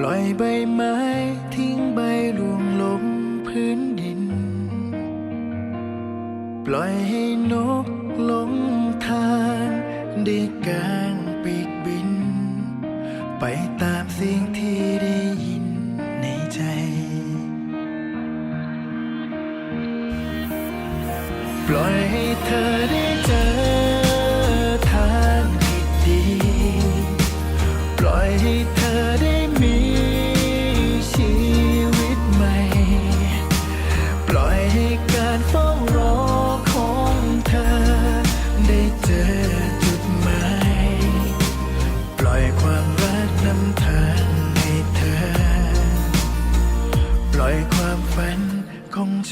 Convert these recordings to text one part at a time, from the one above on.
ปล่อยใบไม้ทิ้งใบรวงลงพื้นดิน ปล่อยให้นกลงทางได้กางปีกบิน ไปตามเสียงที่ได้ยินในใจปล่อยให้เธอได้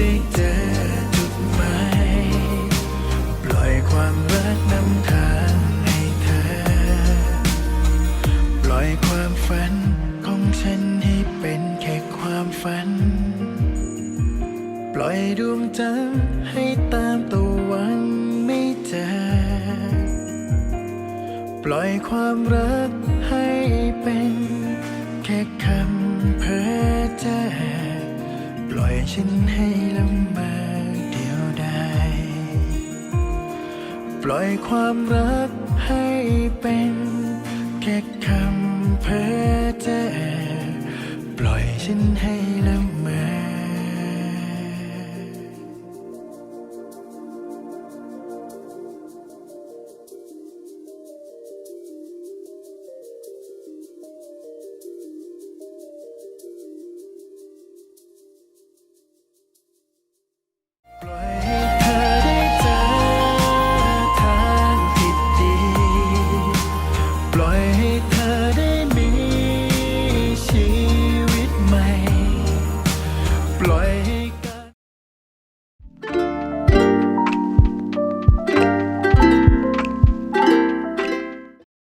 ได้เจอจุดหมายปล่อยความรักนำทางให้เธอ ปล่อยความฝันของฉันให้เป็นแค่ความฝัน ปล่อยดวงจันทร์ให้ตามตะวันไม่เจอ ปล่อยความรักให้เป็น แค่คำเพ้อเจ้อ อยฉันให้ลำบากเดียวดายปล่อยความรักให้